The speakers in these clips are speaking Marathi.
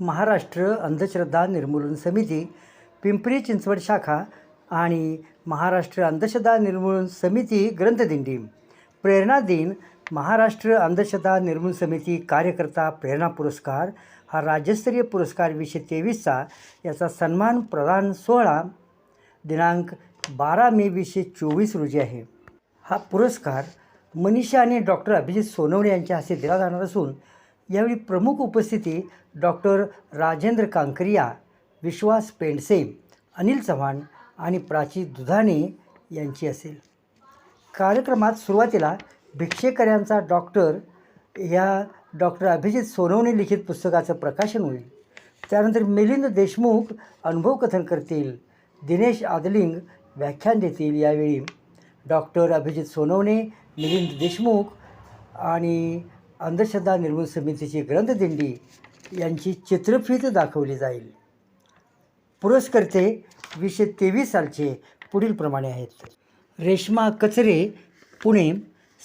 महाराष्ट्र अंधश्रद्धा निर्मूलन समिती पिंपरी चिंचवड शाखा आणि महाराष्ट्र अंधश्रद्धा निर्मूलन समिती ग्रंथदिंडी. प्रेरणा दिन महाराष्ट्र अंधश्रद्धा निर्मूलन समिती कार्यकर्ता प्रेरणा पुरस्कार हा राज्यस्तरीय पुरस्कार वीसशे तेवीसचा याचा सन्मान प्रदान सोहळा दिनांक बारा मे वीसशे चोवीस रोजी आहे. हा पुरस्कार मनीषा आणि डॉक्टर अभिजित सोनवणे यांच्या हस्ते दिला जाणार असून यावेळी प्रमुख उपस्थिती डॉक्टर राजेंद्र कांकरिया विश्वास पेंडसे अनिल चव्हाण आणि प्राची दुधाणे यांची असेल. कार्यक्रमात सुरुवातीला भिक्षेकऱ्यांचा डॉक्टर या डॉक्टर अभिजित सोनवणे लिखित पुस्तकाचं प्रकाशन होईल. त्यानंतर मिलिंद देशमुख अनुभव कथन करतील. दिनेश आदलिंग व्याख्यान देतील. यावेळी डॉक्टर अभिजित सोनवणे मिलिंद देशमुख आणि अंधश्रद्धा निर्मूलन समितीची ग्रंथदिंडी यांची चित्रफित दाखवली जाईल. पुरस्कर्ते वीसशे तेवीस सालचे पुढील प्रमाणे आहेत. रेश्मा कचरे पुणे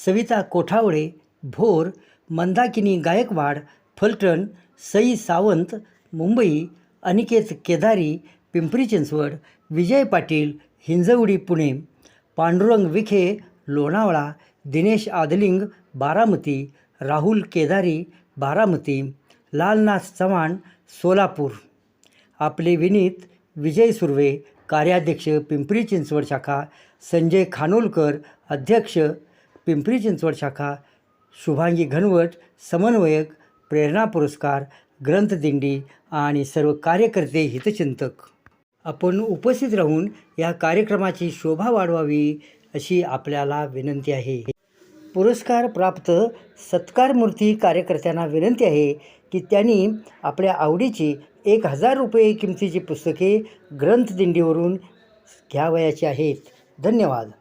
सविता कोठावळे भोर मंदाकिनी गायकवाड फलटण सई सावंत मुंबई अनिकेत केदारी पिंपरी चिंचवड विजय पाटील हिंजवडी पुणे पांडुरंग विखे लोणावळा दिनेश आदलिंग बारामती राहुल केदारी बारामती लालनाथ चव्हाण सोलापूर. आपले विनीत विजय सुर्वे कार्याध्यक्ष पिंपरी चिंचवड शाखा संजय खानोलकर अध्यक्ष पिंपरी चिंचवड शाखा शुभांगी घनवट समन्वयक प्रेरणा पुरस्कार ग्रंथदिंडी आणि सर्व कार्यकर्ते हितचिंतक. आपण उपस्थित राहून या कार्यक्रमाची शोभा वाढवावी अशी आपल्याला विनंती आहे. पुरस्कार प्राप्त सत्कारमूर्ती कार्यकर्त्यांना विनंती आहे की त्यांनी आपल्या आवडीची एक हजार रुपये किमतीची पुस्तके ग्रंथदिंडीवरून घ्यावयाची आहेत. धन्यवाद.